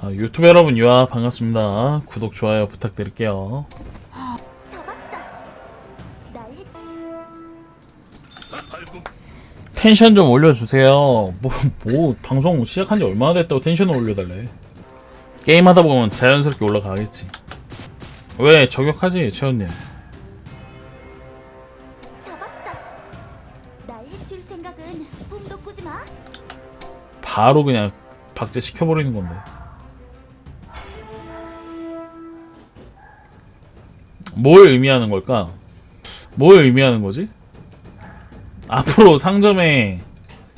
아, 유튜브 여러분 유아 반갑습니다. 구독 좋아요 부탁드릴게요. 텐션 좀 올려주세요. 뭐, 뭐 방송 시작한 지 얼마나 됐다고 텐션을 올려달래. 게임하다 보면 자연스럽게 올라가겠지. 왜 저격하지 채원님? 바로 그냥 박제 시켜버리는 건데. 뭘 의미하는 걸까? 뭘 의미하는 거지? 앞으로 상점에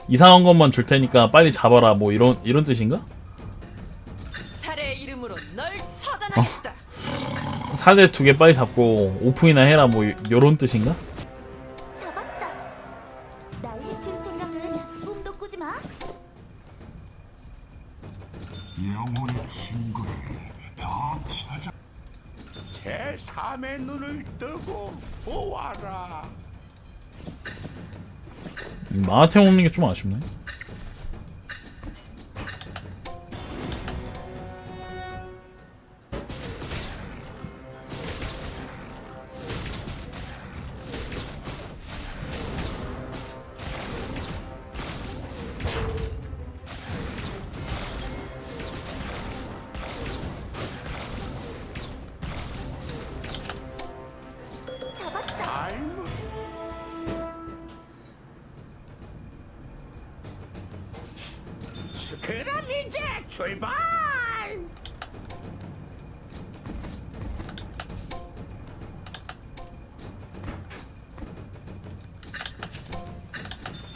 이상한 것만 줄 테니까 빨리 잡아라 뭐 이런 이런 뜻인가? 달의 이름으로 널 처단하겠다. 사제 두 개 빨리 잡고 오픈이나 해라 뭐 요런 뜻인가? 잡았다. 날 해칠 생각은 꿈도 꾸지 마. 영혼의 친구를 다 찾아 제3의 눈을 뜨고 보아라. 마하템 없는 게 좀 아쉽네.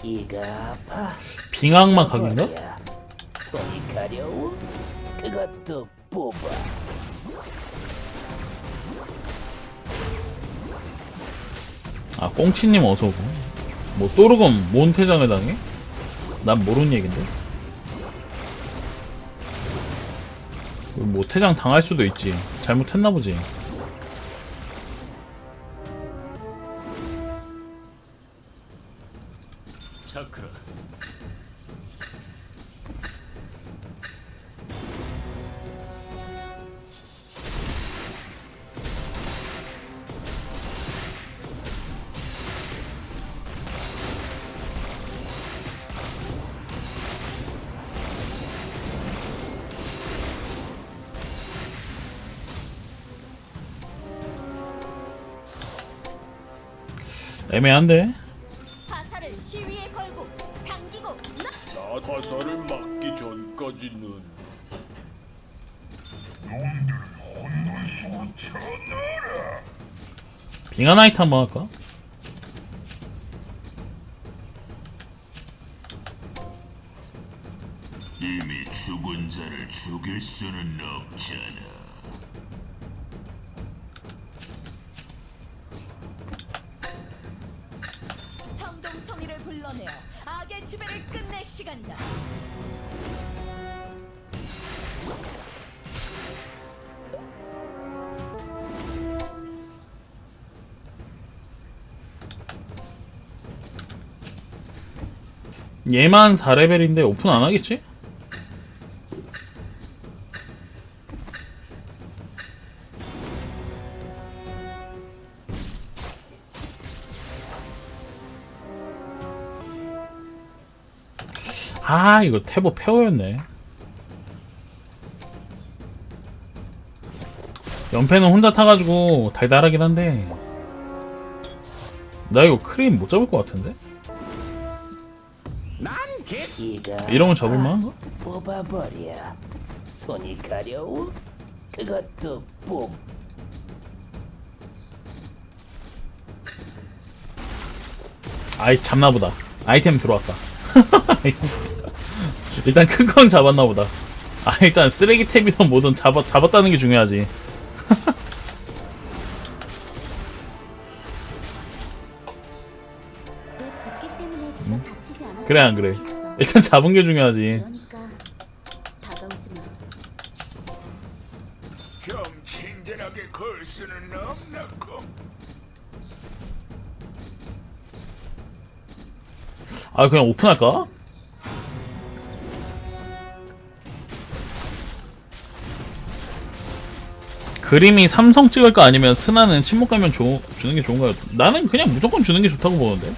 이가 아파 빙악마 각인가? 머리야. 손이 가려워 그것도 뽑아 아 꽁치님 어서 오고. 뭐 또르건 뭔 퇴장을 당해? 난 모르는 얘긴데. 뭐 퇴장 당할 수도 있지. 잘못했나 보지. 애매한데? 화살을 시위에 걸고 당기고 나. 나 가사를 막기 전까지는 빙하 나이트 한번 할까? 이미 죽은 자를 죽일 수는 없잖아 얘만 4레벨인데 오픈 안 하겠지? 아 이거 태보 페어였네 연패는 혼자 타가지고 달달하긴 한데 나 이거 크림 못 잡을 것 같은데? 이런 건 잡을 만한가? 뽑아버려. 손이 가려워 그것도 뽑 아이 잡나보다. 아이템 들어왔다. 일단 큰 건 잡았나보다. 아 일단 쓰레기 탭이든 뭐든 잡았, 잡았다는 게 중요하지. 내 때문에 다치지 그래 안 그래. 일단 잡은 게 중요하지 그러니까 다가오지 마. 형 친절하게 걸 수는 없나고. 아 그냥 오픈할까? 그림이 삼성 찍을 거 아니면 스나는 침묵 가면 줘, 주는 게 좋은가요? 나는 그냥 무조건 주는 게 좋다고 보는데.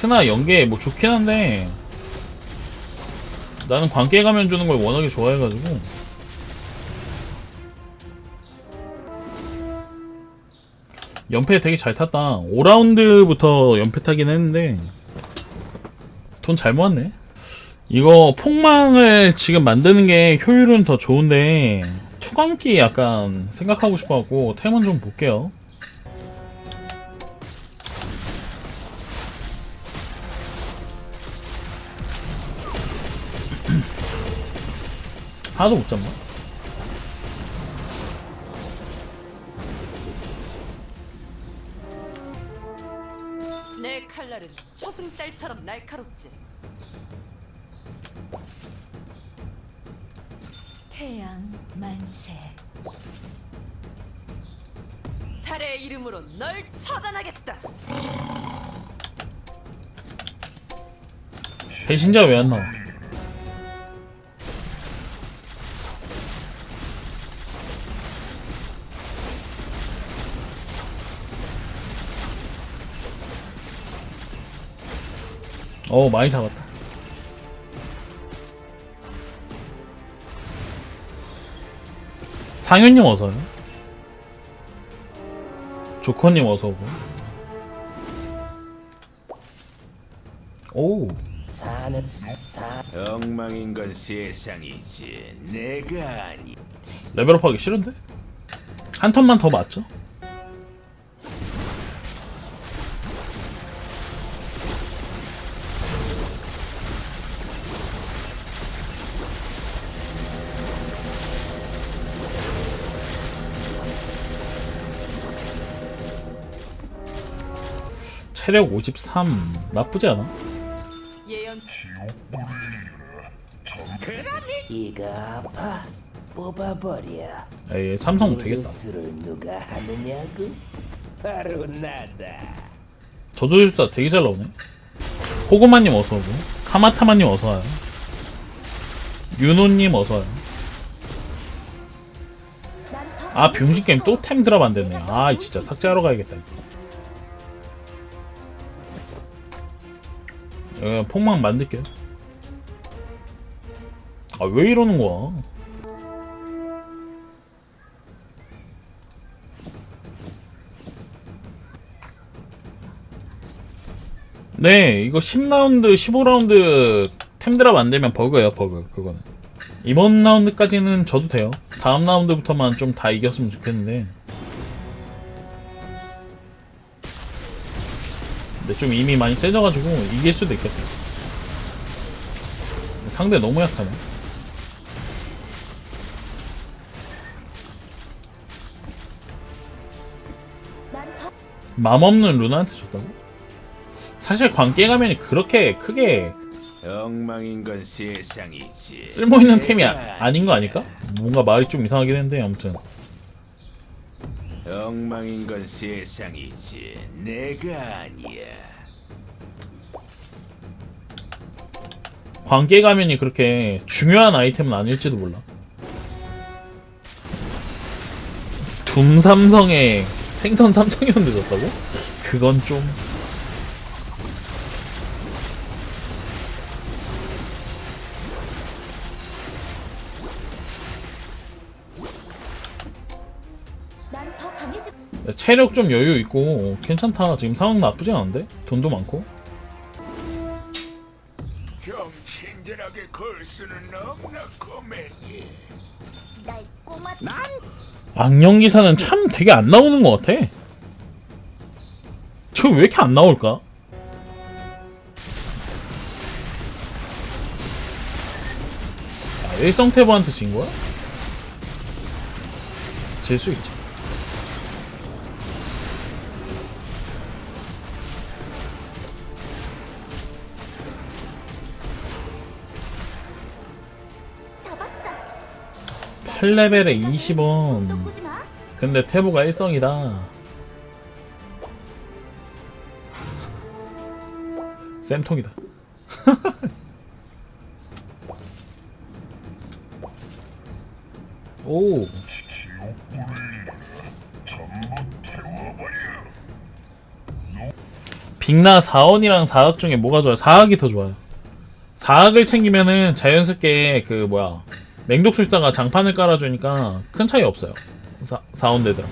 스나 연계 뭐 좋긴 한데 나는 관계 가면 주는 걸 워낙에 좋아해가지고 연패 되게 잘 탔다. 5라운드부터 연패 타긴 했는데 돈 잘 모았네. 이거 폭망을 지금 만드는 게 효율은 더 좋은데 투광기 약간 생각하고 싶어갖고 템은 좀 볼게요. 하나도 못 잡나? 내 칼날은 초승달처럼 날카롭지. 태양 만세. 달의 이름으로 널 처단하겠다. 배신자 왜 안 나와? 어 많이 잡았다. 상현님 어서요. 조커님 어서 오고. 오. 사는 사 엉망인 건 세상이지 내가 아니 레벨업 하기 싫은데? 한 턴만 더 맞죠? 체력 53 나쁘지 않아? 예언 이가 아파 뽑아버려 에이 삼성 되겠다 수를 누가 하느냐고 바로 나다 저조율사 되게 잘 나오네. 호구마님 어서오고, 카마타마님 어서와요. 윤호님 어서와요. 아, 병신 게임 또 템 드랍 안 됐네. 아, 진짜 삭제하러 가야겠다. 이거. 어, 폭망 만들게요. 아, 왜 이러는 거야? 네, 이거 10라운드, 15라운드 템 드랍 안 되면 버그예요, 버그. 그거는. 이번 라운드까지는 져도 돼요. 다음 라운드부터만 좀 다 이겼으면 좋겠는데. 근데 좀 이미 많이 세져가지고 이길 수도 있겠다. 상대 너무 약하네. 난더 맘 없는 루나한테 줬다고? 사실 관계 가면이 그렇게 크게 엉망인 건 세상이지 쓸모있는 템이 내가 아, 아닌 거 아닐까? 뭔가 말이 좀 이상하긴 했는데 아무튼 엉망인 건 세상이지 내가 아니야 관계 가면이 그렇게 중요한 아이템은 아닐지도 몰라. 둠 삼성에 생선 삼성이었는데 졌다고? 그건 좀 체력 좀 여유 있고 괜찮다. 지금 상황 나쁘지 않은데? 돈도 많고. 형 친절하게 걸 수는 없나 꼬맹이 날 꼬마. 악령 기사는 참 되게 안 나오는 것 같아. 저왜 이렇게 안 나올까? 아, 일성 태보한테 진 거야? 질 수 있지. 8레벨에 20원. 근데 태보가 1성이다. 쌤통이다. 오. 빅나 4원이랑 4학 중에 뭐가 좋아요? 4학이 더 좋아요. 4학을 챙기면은 자연스럽게 그 뭐야? 맹독술사가 장판을 깔아주니까 큰 차이 없어요. 4, 4원 되더라.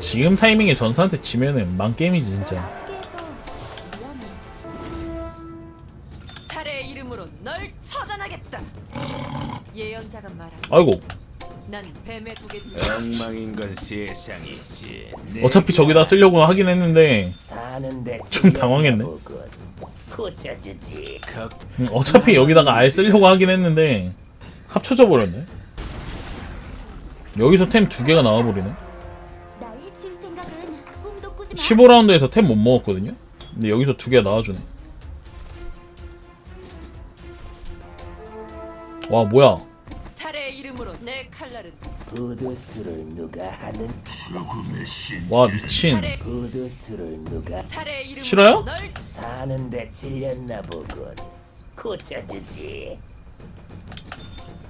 지금 타이밍에 전사한테 지면은 망게임이지 진짜. 달의 이름으로 널 처단하겠다. 예언자가 말한 아이고 난 뱀의 독에 엉망인 건 세상이지. 어차피 저기다 쓰려고 하긴 했는데 사는데 좀 당황했네. 고쳐주지. 음, 어차피 여기다가 알 쓰려고 하긴 했는데 합쳐져 버렸네. 여기서 템 두 개가 나와버리네. 날 해칠 생각은 꿈도 꾸지 마. 15라운드에서 템 못 먹었거든요. 근데 여기서 두 개가 나와주네. 와 뭐야? 달의 이름으로 내 칼날은 구두술을 누가 하는 죽음의 신와 미친. 구두술을 누가 달의 이름으로 싫어요? 널 사는데 질렸나 보군. 고쳐주지.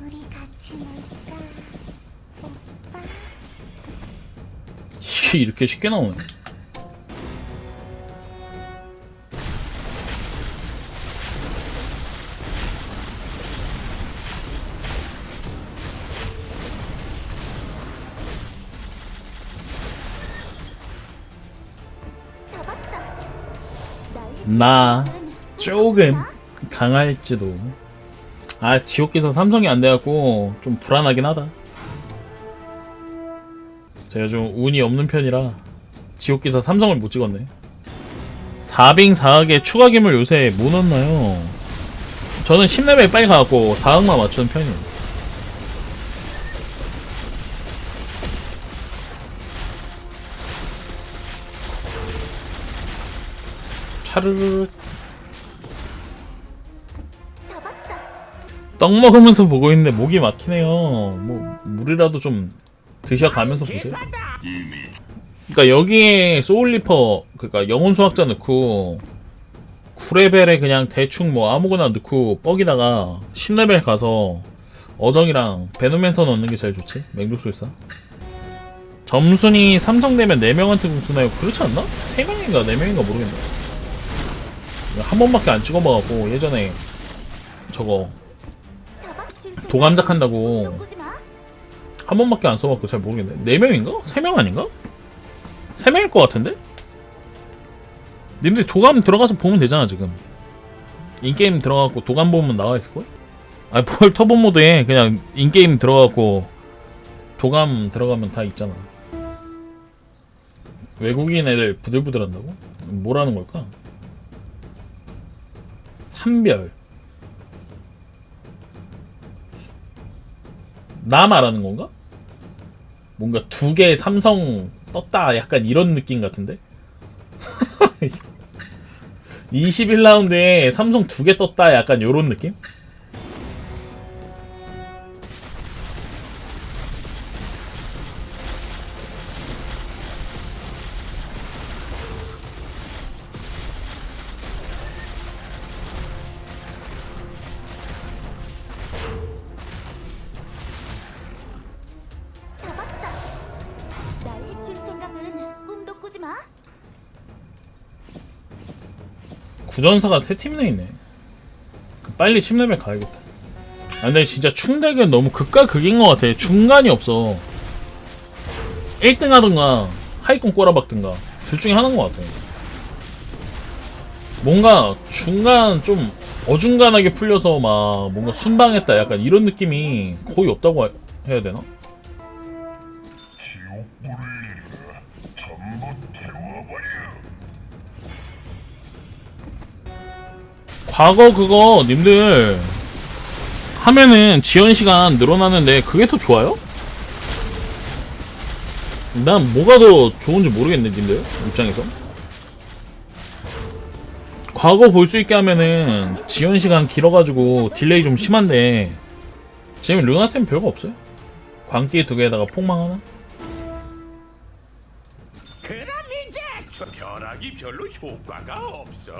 우리 같이 놀까? 오빠. 이게 이렇게 쉽게 나오네. 나 조금. 강할지도. 아 지옥기사 삼성이 안 돼갖고 좀 불안하긴 하다. 제가 좀 운이 없는 편이라 지옥기사 삼성을 못 찍었네. 4빙 4학에 추가 기물 요새 뭐 넣나요? 저는 10레벨 빨리 가갖고 4학만 맞추는 편이에요. 잡았다. 떡 먹으면서 보고 있는데 목이 막히네요. 뭐 물이라도 좀 드셔가면서 보세요. 이미 그러니까 여기에 소울리퍼 그러니까 영혼 수학자 넣고 9레벨에 그냥 대충 뭐 아무거나 넣고 뻑이다가 10레벨 가서 어정이랑 베노맨서 넣는 게 제일 좋지. 맹독술사. 점순이 삼성 되면 4명한테 궁수나요? 그렇지 않나? 3명인가 4명인가 모르겠네. 한 번밖에 안 찍어봐갖고 예전에 저거 도감작 한다고. 한 번밖에 안 써봤고 잘 모르겠네. 네 명인가? 세 명 아닌가? 세 명일 것 같은데? 님들 도감 들어가서 보면 되잖아 지금. 인게임 들어가고 도감 보면 나와 있을걸? 아니 뭘 터보 모드에 그냥 인게임 들어가고 도감 들어가면 다 있잖아. 외국인 애들 부들부들 한다고? 뭐라는 걸까? 삼별. 나 말하는 건가? 뭔가 두 개 삼성 떴다 약간 이런 느낌 같은데? 21라운드에 삼성 두 개 떴다 약간 요런 느낌? 구전사가 세 팀이나 있네. 그 빨리 10레벨 가야겠다. 아, 근데 진짜 충대는 너무 극과 극인 것 같아. 중간이 없어. 1등 하든가, 하위권 꼬라박든가. 둘 중에 하나인 것 같아. 뭔가 중간 좀 어중간하게 풀려서 막 뭔가 순방했다. 약간 이런 느낌이 거의 없다고 하- 해야 되나? 과거 그거 님들 하면은 지연 시간 늘어나는데 그게 더 좋아요? 난 뭐가 더 좋은지 모르겠네 님들 입장에서. 과거 볼 수 있게 하면은 지연 시간 길어가지고 딜레이 좀 심한데. 지금 루나템 별거 없어요? 광기 두 개에다가 폭망 하나 별로 효과가 없어.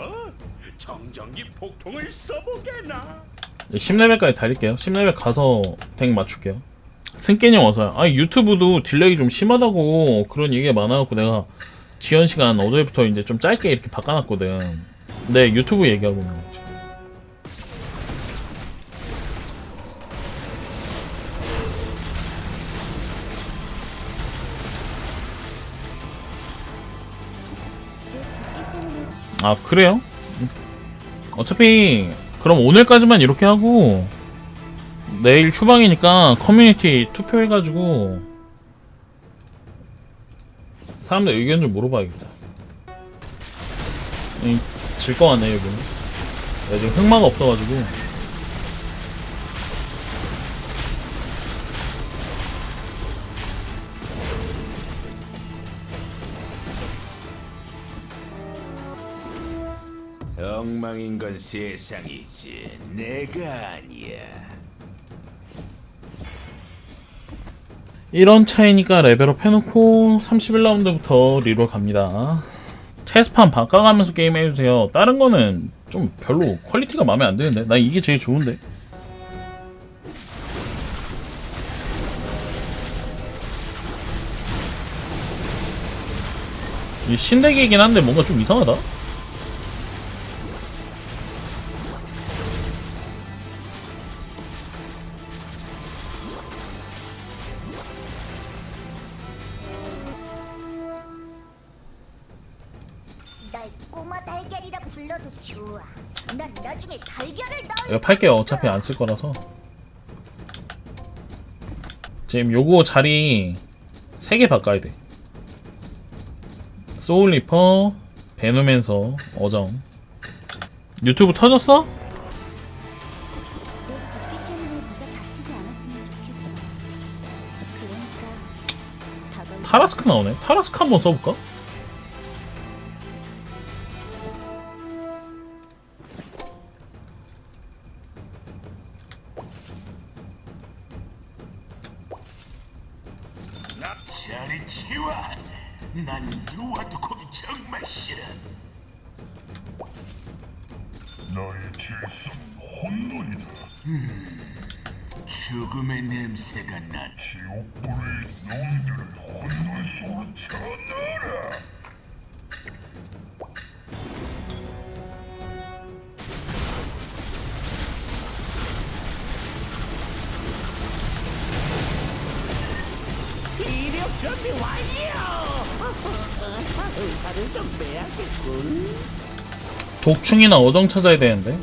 정전기 폭통을 써보게나. 10레벨까지 달릴게요. 10레벨 가서 덱 맞출게요. 승깨님 어서요. 아니 유튜브도 딜레이 좀 심하다고 그런 얘기가 많아갖고 내가 지연 시간 어제부터 이제 좀 짧게 이렇게 바꿔놨거든. 네 유튜브 얘기하고 아 그래요? 어차피 그럼 오늘까지만 이렇게 하고 내일 휴방이니까 커뮤니티 투표해가지고 사람들 의견 좀 물어봐야겠다. 질것 같네 여기는 내가 지금 흑마가 없어가지고 엉망인 건 세상이지. 내가 아니야. 이런 차이니까 레벨업 해놓고 31라운드부터 리롤 갑니다. 체스판 바꿔가면서 게임 해주세요. 다른 거는 좀 별로 퀄리티가 마음에 안 드는데? 난 이게 제일 좋은데? 이 신대기이긴 한데 뭔가 좀 이상하다? 난 나중에 달걀을 넣을 이거 팔게요. 어차피 안 쓸 거라서. 지금 요거 자리 3개 바꿔야 돼. 소울리퍼, 베누면서 어정. 유튜브 터졌어? 내 집기 때문에 네가 다치지 않았으면 좋겠어. 그러니까 다가올 타라스크 나오네. 타라스크 한번 써볼까? 독충이나 어정 찾아야 되는데.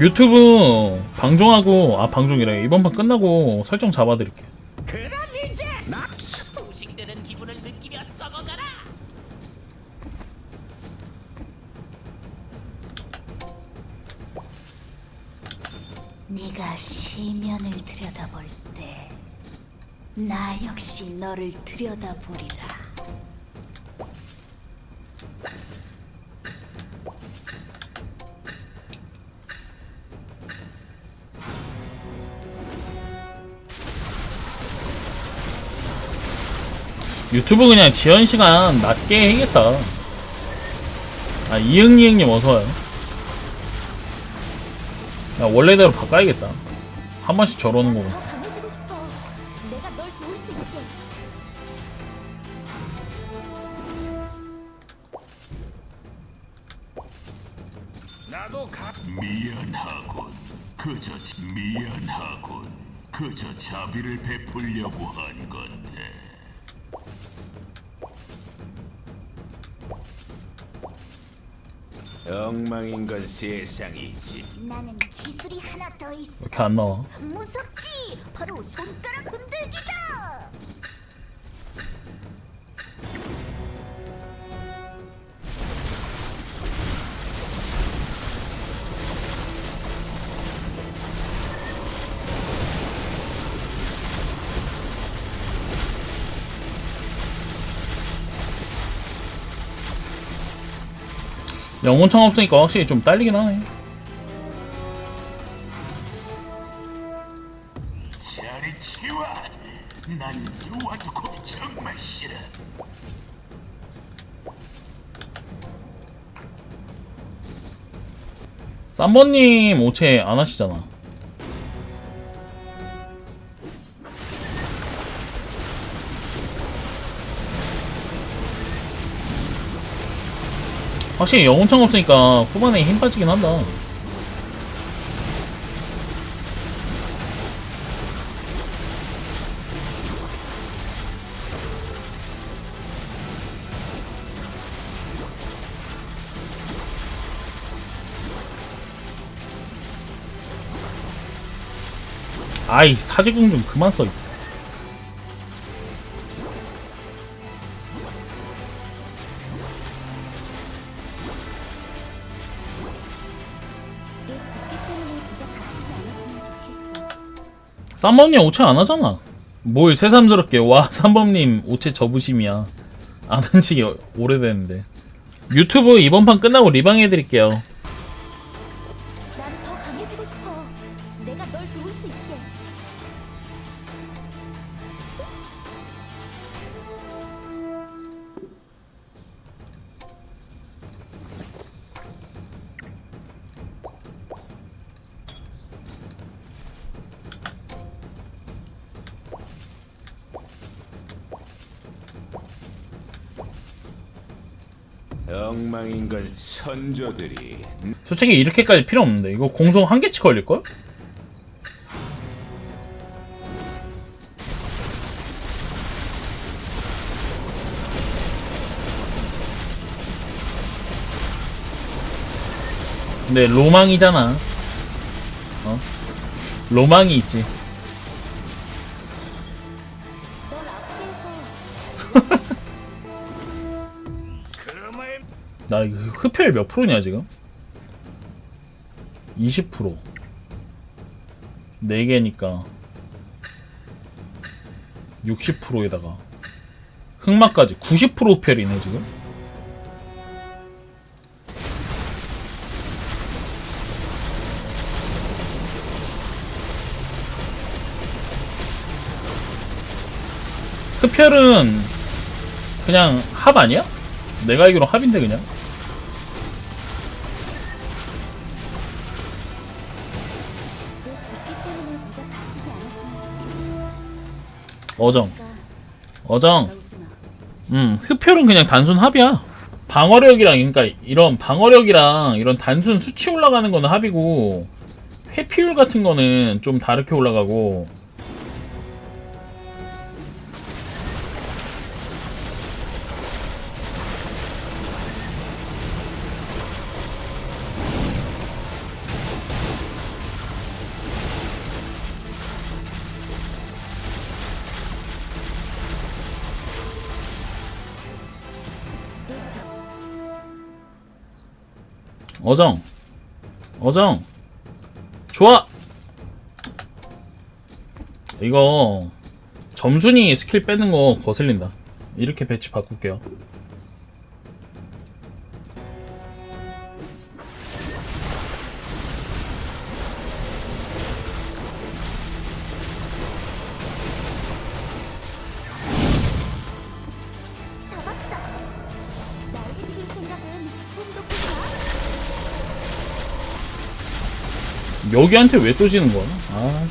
유튜브 방송하고 아 방송이래 이번 판 끝나고 설정 잡아드릴게. 소식되는 기분을 느끼며 썩어가라. 네가 시면을 들여다볼 때 나 역시 너를 들여다보리라. 유튜브 그냥 지연 시간 낮게 해야겠다. 아 이응이응님 어서와요. 야 원래대로 바꿔야겠다. 한 번씩 저러는. 강 세상이지. 나는 기술이 하나 더 있어. 이렇게 안 나와. 무섭 영혼청 없으니까 확실히 좀 딸리긴 하네. 쌈버님 오체 안 하시잖아. 확실히 영혼창 없으니까 후반에 힘 빠지긴 한다. 아이 사지궁 좀 그만 써. 쌈범님 오체 안 하잖아. 뭘 새삼스럽게 와 쌈범님 오체 저부심이야. 안 한지 오래됐는데. 유튜브 이번 판 끝나고 리방해 드릴게요. 엉망인걸 선조들이 솔직히 이렇게까지 필요 없는데 이거 공속 한 개치 걸릴 걸? 근데 로망이잖아. 어? 로망이 있지. 흡혈 몇 프로냐 지금? 20% 4개니까 60%에다가 흑마까지 90% 흡혈이네 지금 흡혈은 그냥 합 아니야? 내가 알기로 합인데 그냥 어정. 그러니까. 어정. 음 흡혈은 그냥 단순 합이야. 방어력이랑 그러니까 이런 방어력이랑 이런 단순 수치 올라가는 거는 합이고 회피율 같은 거는 좀 다르게 올라가고 어정. 어정. 좋아. 이거 점순이 스킬 빼는 거 거슬린다. 이렇게 배치 바꿀게요 여기한테 왜 또 지는 거야? 아.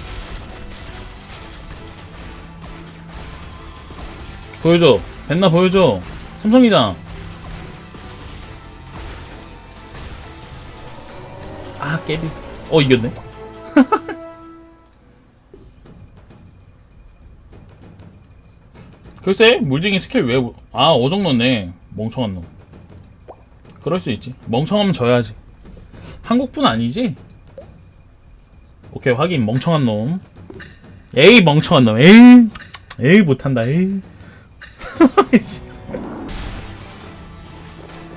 보여줘. 벤나 보여줘. 삼성이장. 아, 깨비. 어, 이겼네. 글쎄, 물쟁이 스킬 왜, 아, 어정 넣네. 멍청한 놈. 그럴 수 있지. 멍청하면 져야지. 한국분 아니지? 오케이 확인. 멍청한 놈. 에이 멍청한 놈. 에이. 에이 못한다. 에이.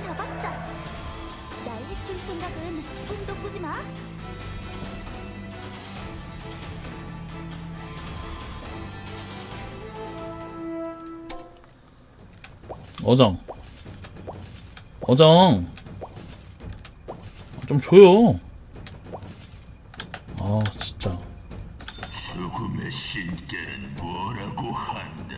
잡았다. 날 해칠 생각은 꿈도 꾸지 마. 어정. 어정. 좀 줘요 아 진짜 죽음의 신께는 뭐라고 한다.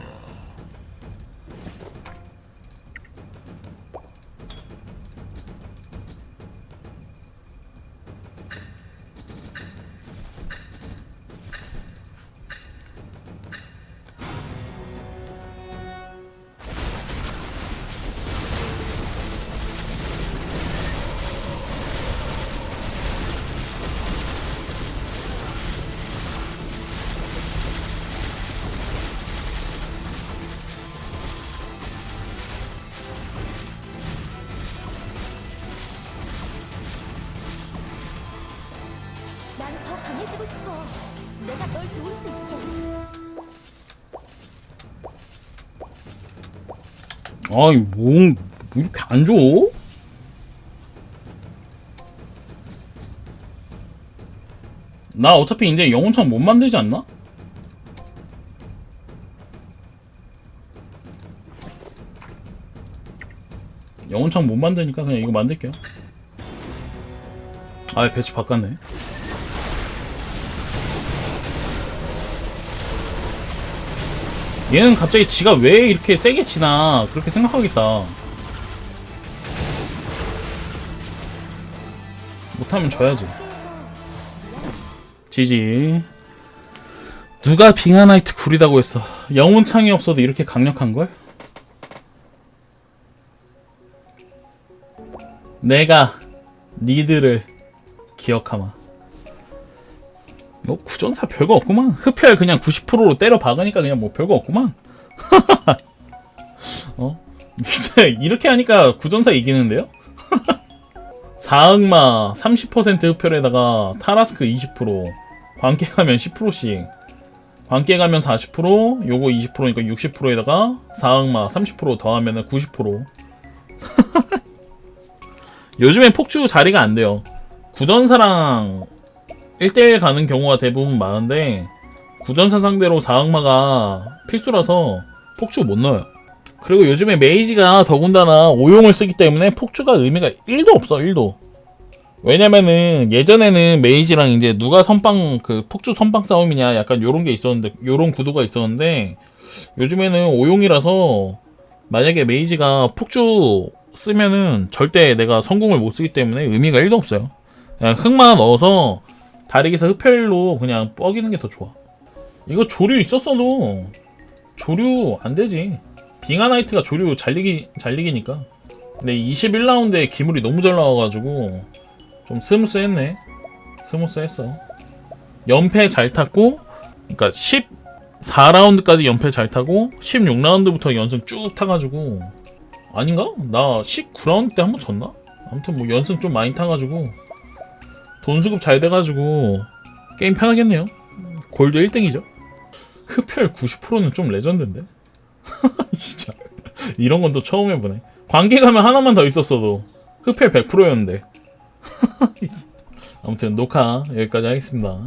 아이 뭐 이렇게 안 줘? 나 어차피 이제 영혼창 못 만들지 않나? 영혼창 못 만드니까 그냥 이거 만들게요. 아 배치 바꿨네. 얘는 갑자기 지가 왜 이렇게 세게 치나 그렇게 생각하겠다. 못하면 져야지. 지지. 누가 빙하나이트 구리다고 했어. 영혼창이 없어도 이렇게 강력한 걸? 내가 니들을 기억하마. 뭐 구전사 별거 없구만. 흡혈 그냥 90%로 때려 박으니까 그냥 뭐 별거 없구만. 어? 이렇게 하니까 구전사 이기는데요? 사흑마 30% 흡혈에다가 타라스크 20% 관계 가면 10%씩 관계 가면 40% 요거 20%니까 60%에다가 사흑마 30% 더하면은 90% 요즘엔 폭주 자리가 안 돼요 구전사랑 1대1 가는 경우가 대부분 많은데 구전사 상대로 사흑마가 필수라서 폭주 못 넣어요. 그리고 요즘에 메이지가 더군다나 오용을 쓰기 때문에 폭주가 의미가 1도 없어 1도. 왜냐면은 예전에는 메이지랑 이제 누가 선빵 그 폭주 선빵 싸움이냐 약간 요런 게 있었는데 요런 구도가 있었는데 요즘에는 오용이라서 만약에 메이지가 폭주 쓰면은 절대 내가 성공을 못 쓰기 때문에 의미가 1도 없어요. 그냥 흑마 넣어서 다리기사 흡혈로 그냥 뻐기는 게 더 좋아. 이거 조류 있었어도 조류 안 되지. 빙하나이트가 조류 잘리기 잘리기니까. 근데 21라운드에 기물이 너무 잘 나와가지고 좀 스무스했네. 스무스했어. 연패 잘 탔고 그러니까 14라운드까지 연패 잘 타고 16라운드부터 연승 쭉 타가지고 아닌가? 나 19라운드 때 한 번 졌나? 아무튼 뭐 연승 좀 많이 타가지고 돈 수급 잘 돼가지고 게임 편하겠네요. 골드 1등이죠. 흡혈 90%는 좀 레전드인데? 진짜. 이런 건 또 처음 해보네. 관계 가면 하나만 더 있었어도 흡혈 100%였는데. 아무튼 녹화 여기까지 하겠습니다